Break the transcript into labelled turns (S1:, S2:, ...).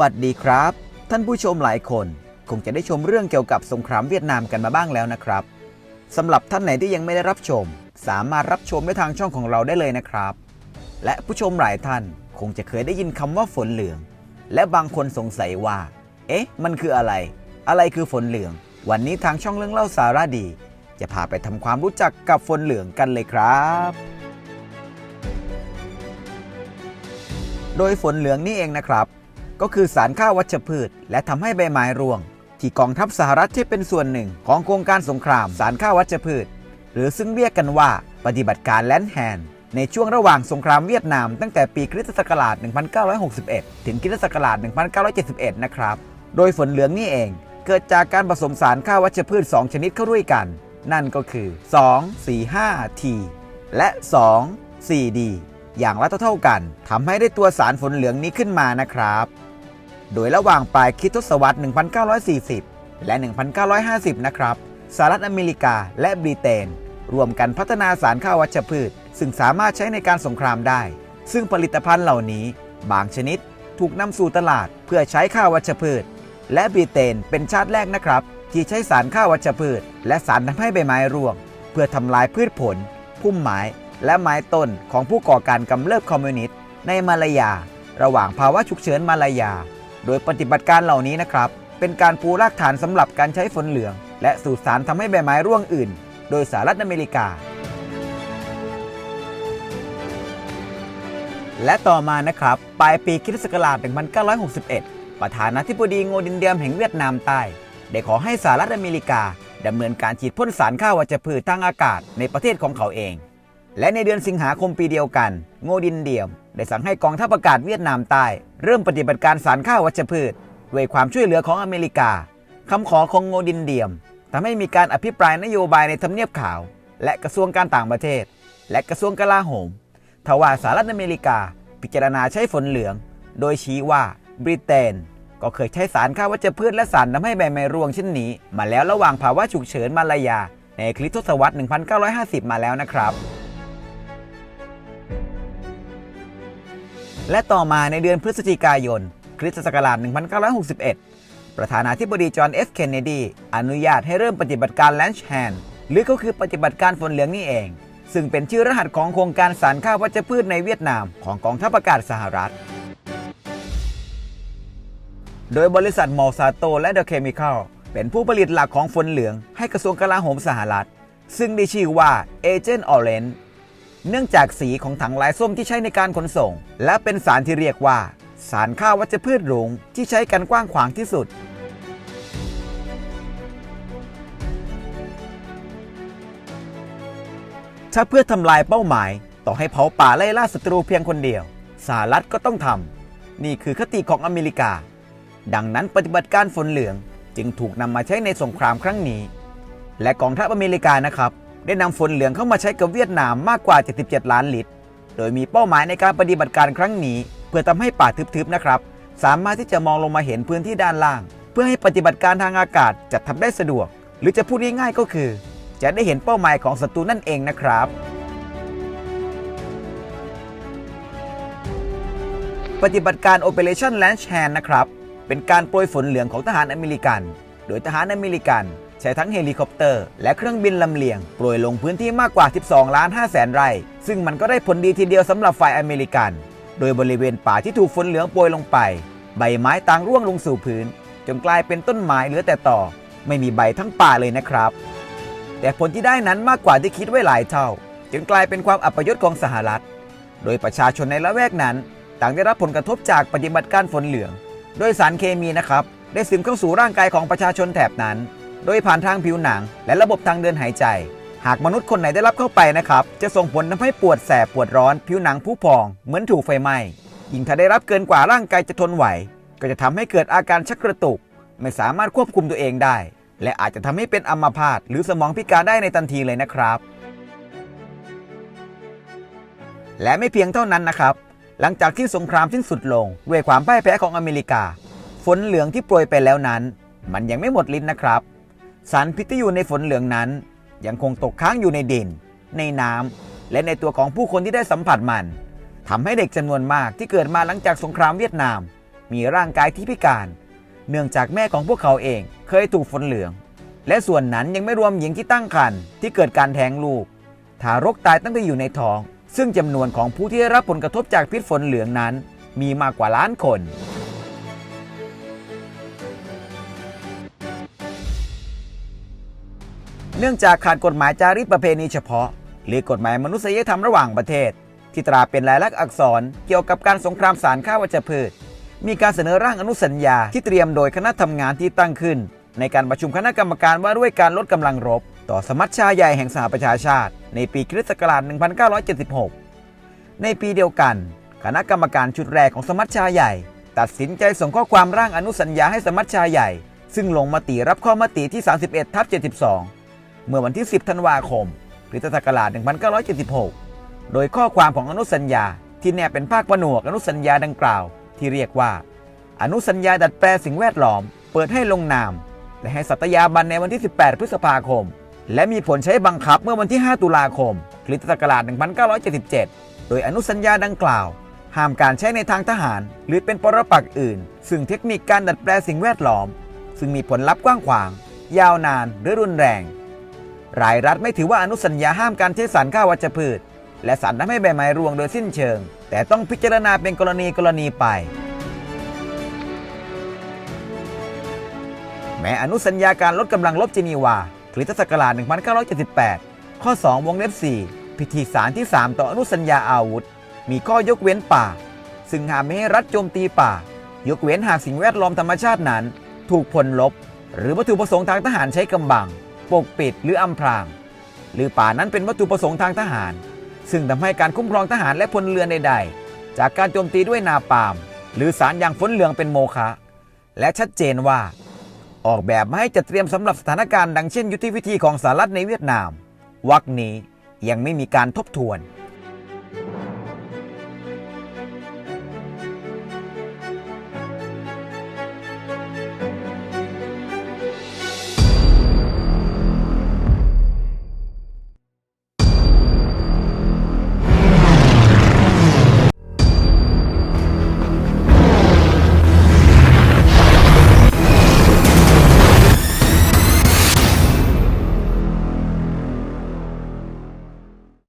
S1: วัสดีครับ ท่านผู้ชมหลายคน คงจะได้ชมเรื่องเกี่ยวกับสงครามเวียดนามกันมาบ้างแล้วนะครับสำหรับท่านไหนที่ยังไม่ได้รับชม สามารถรับชมได้ทางช่องของเราได้เลยนะครับ และผู้ชมหลายท่านคงจะเคยได้ยินคำว่าฝนเหลือง และบางคนสงสัยว่า เอ๊ะ มันคืออะไร อะไรคือฝนเหลือง วันนี้ทางช่องเรื่องเล่าสาระดี จะพาไปทำความรู้จักกับฝนเหลืองกันเลยครับโดยฝนเหลืองนี่เองนะครับ ก็คือสารฆ่าวัชพืช และทำให้ใบไม้ร่วง ที่กองทัพสหรัฐที่เป็นส่วนหนึ่ง ของโครงการสงครามสารฆ่าวัชพืช หรือซึ่งเรียกกันว่าปฏิบัติการแลนด์แฮนด์ในช่วงระหว่างสงครามเวียดนามตั้งแต่ปีคริสตศักราช 1961 ถึงคริสตศักราช 1971 นะครับ โดยฝนเหลืองนี่เองเกิดจากการผสมสารฆ่าวัชพืช 2 ชนิดเข้าด้วยกัน นั่นก็คือ 2 4 5 T และ 2 4 D อย่างละเท่าๆกันทำให้ได้ตัวสารฝนเหลืองนี้ขึ้นมานะครับ โดยระหว่างปลายคริสตศวรรษ 1940 และ 1950 นะครับ สหรัฐอเมริกาและบริเตนรวมกันพัฒนาสารฆ่าววัชพืช ซึ่งสามารถใช้ในการสงครามได้ ซึ่งผลิตภัณฑ์เหล่านี้ บางชนิดถูกนำสู่ตลาดเพื่อใช้ฆ่าววัชพืช และบริเตนเป็นชาติแรกนะครับ ที่ใช้สารฆ่าววัชพืช และสารทำให้ใบไม้ร่วง เพื่อทำลายพืชผล พุ่มไม้และไม้ต้นของผู้ก่อการกำเริบคอมมิวนิสต์ในมาลายา ระหว่างภาวะฉุกเฉินมาลายา โดยปฏิบัติการเหล่านี้นะครับ เป็นการปูรากฐานสำหรับการใช้ฝนเหลือง และสูตรสารทำให้ใบไม้ร่วงอื่น โดยสหรัฐอเมริกา และต่อมานะครับ ปลายปีคริสตศักราช1961 ประธานาธิบดีโงดินเดียมแห่งเวียดนามใต้ ได้ขอให้สหรัฐอเมริกาดำเนินการฉีดพ่นสารฆ่าวัชพืชทางอากาศในประเทศของเขาเอง และในเดือนสิงหาคมปีเดียวกัน โงดินเดียม ได้สั่งให้กองทัพอากาศเวียดนามใต้ เริ่มปฏิบัติการสารฆ่าวัชพืช ด้วยความช่วยเหลือของอเมริกาคำขอของโงดินเดียมทำให้มีการอภิปรายนโยบายในทำเนียบขาว และกระทรวงการต่างประเทศ และกระทรวงกลาโหมทว่าสหรัฐอเมริกา พิจารณาใช้ฝนเหลือง โดยชี้ว่าบริเตนก็เคยใช้สารฆ่าวัชพืชและสารทำให้ใบไม้ร่วงเช่นนี้ มาแล้วระหว่างภาวะฉุกเฉินมาลายา ในคริสตศตวรรษ 1950 มาแล้วนะครับ และต่อมาในเดือนพฤศจิกายน คริสตศักราช 1961 ประธานาธิบดีจอห์นเอฟเคนเนดี อนุญาตให้เริ่มปฏิบัติการแลนช์แฮนหรือก็คือปฏิบัติการฝนเหลืองนี่เอง ซึ่งเป็นชื่อรหัสของโครงการสารฆ่าววัชพืชในเวียดนามของกองทัพอากาศสหรัฐ โดยบริษัทมอลซาโตและเดอะเคมีคอลเป็นผู้ผลิตหลักของฝนเหลืองให้กระทรวงกลาโหมสหรัฐ ซึ่งได้ชื่อว่าเอ เนื่องจากสีของถังลายส้มที่ใช้ในการขนส่ง และเป็นสารที่เรียกว่า สารฆ่าวัชพืชหลงที่ใช้กันกว้างขวางที่สุด ถ้าเพื่อทำลายเป้าหมาย ต่อให้เผาป่าไล่ล่าศัตรูเพียงคนเดียวสหรัฐก็ต้องทำนี่คือคติของอเมริกา ดังนั้นปฏิบัติการฝนเหลืองจึงถูกนำมาใช้ในสงครามครั้งนี้ และกองทัพอเมริกานะครับ ได้นำฝนเหลืองเข้ามาใช้กับเวียดนามมากกว่า 77 ล้านลิตร โดยมีเป้าหมายในการปฏิบัติการครั้งนี้ เพื่อทำให้ป่าทึบๆนะครับ สามารถที่จะมองลงมาเห็นพื้นที่ด้านล่าง เพื่อให้ปฏิบัติการทางอากาศจัดทำได้สะดวก หรือจะพูดง่ายๆก็คือ จะได้เห็นเป้าหมายของศัตรูนั่นเองนะครับปฏิบัติการ Operation Lanch Hand นะครับ เป็นการโปรยฝนเหลืองของทหารอเมริกัน โดยทหารอเมริกัน ใช้ทั้งเฮลิคอปเตอร์ และเครื่องบินลำเลียงโปรยลงพื้นที่มากกว่า 12 ล้าน5แสนไร่ ซึ่งมันก็ได้ผลดีทีเดียวสำหรับฝ่ายอเมริกัน โดยบริเวณป่าที่ถูกฝนเหลืองโปรยลงไป ใบไม้ต่างร่วงลงสู่พื้น จนกลายเป็นต้นไม้เหลือแต่ต่อ ไม่มีใบทั้งป่าเลยนะครับ แต่ผลที่ได้นั้นมากกว่าที่คิดไว้หลายเท่า จนกลายเป็นความอัปยศของสหรัฐ โดยประชาชนในละแวกนั้น ต่างได้รับผลกระทบจากปฏิบัติการฝนเหลือง โดยสารเคมีนะครับได้ซึมเข้าสู่ร่างกายของประชาชนแถบนั้น โดยผ่านทางผิวหนัง และระบบทางเดินหายใจ หากมนุษย์คนไหนได้รับเข้าไปนะครับ จะส่งผลทำให้ปวดแสบปวดร้อน ผิวหนังผุพอง เหมือนถูกไฟไหม้ยิ่งถ้าได้รับเกินกว่าร่างกายจะทนไหว ก็จะทำให้เกิดอาการชักกระตุก ไม่สามารถควบคุมตัวเองได้ และอาจจะทำให้เป็นอัมพาตหรือสมองพิการได้ในทันทีเลยนะครับ และไม่เพียงเท่านั้นนะครับ หลังจากที่สงครามสิ้นสุดลง ด้วยความพ่ายแพ้ของอเมริกา ฝนเหลืองที่โปรยไปแล้วนั้น มันยังไม่หมดลิ้นนะครับ สารพิษที่อยู่ในฝนเหลืองนั้น ยังคงตกค้างอยู่ในดิน ในน้ำและในตัวของผู้คนที่ได้สัมผัสมันทำให้เด็กจำนวนมากที่เกิดมาหลังจากสงครามเวียดนาม มีร่างกายที่พิการ เนื่องจากแม่ของพวกเขาเองเคยถูกฝนเหลือง และส่วนนั้นยังไม่รวมหญิงที่ตั้งครรภ์ที่เกิดการแท้งลูก ทารกตายตั้งแต่อยู่ในท้อง ซึ่งจำนวนของผู้ที่ได้รับผลกระทบจากพิษฝนเหลืองนั้น มีมากกว่าล้านคน เนื่องจากขาดกฎหมายจารีตประเพณีเฉพาะ หรือกฎหมายมนุษยธรรมระหว่างประเทศ ที่ตราเป็นลายลักษณ์อักษรเกี่ยวกับการสงครามสารฆ่าวัชพืช มีการเสนอร่างอนุสัญญาที่เตรียมโดยคณะทำงานที่ตั้งขึ้น ในการประชุมคณะกรรมการว่าด้วยการลดกำลังรบ ต่อสมัชชาใหญ่แห่งสหประชาชาติ ในปีคริสต์ศักราช 1976 ในปีเดียวกัน คณะกรรมการชุดแรกของสมัชชาใหญ่ ตัดสินใจส่งข้อความร่างอนุสัญญาให้สมัชชาใหญ่ ซึ่งลงมติรับข้อมติที่ 31ทับ72 เมื่อวันที่ 10 ธันวาคมคริสตศักราช1976 โดยข้อความของอนุสัญญาที่แนบเป็นภาคผนวกอนุสัญญาดังกล่าว ที่เรียกว่า อนุสัญญาดัดแปลสิ่งแวดล้อม เปิดให้ลงนาม และให้สัตยาบันในวันที่ 18 พฤษภาคม และมีผลใช้บังคับเมื่อวันที่ 5 ตุลาคมคริสตศักราช1977 โดยอนุสัญญาดังกล่าว ห้ามการใช้ในทางทหาร หรือเป็นปรปักษ์อื่น ซึ่งเทคนิคการดัดแปลสิ่งแวดล้อม ซึ่งมีผลลัพธ์กว้างขวาง ยาวนานหรือรุนแรง รายรัฐไม่ถือว่าอนุสัญญาห้ามการใช้สารฆ่าวัชพืช และสารทำให้ใบไม้ร่วงโดยสิ้นเชิง แต่ต้องพิจารณาเป็นกรณีกรณีไป แม้อนุสัญญาการลดกำลังลบเจนีวาคริสตศักราช 1978 ข้อ 2 วงเล็บ 4 พิธีสารที่ 3 ต่ออนุสัญญาอาวุธ มีข้อยกเว้นป่า ซึ่งห้ามไม่ให้รัฐโจมตีป่า ยกเว้นหากสิ่งแวดล้อมธรรมชาตินั้น ถูกผลลบ หรือวัตถุประสงค์ทางทหารใช้กำบัง ปกปิดหรืออำพราง หรือป่านั้นเป็นวัตถุประสงค์ทางทหาร ซึ่งทำให้การคุ้มครองทหารและพลเรือนใดๆ จากการโจมตีด้วยนาปาม หรือสารอย่างฝนเหลืองเป็นโมฆะและชัดเจนว่า ออกแบบมาให้จัดเตรียมสำหรับสถานการณ์ดังเช่นยุทธวิธีของสหรัฐในเวียดนาม วักนี้ยังไม่มีการทบทวน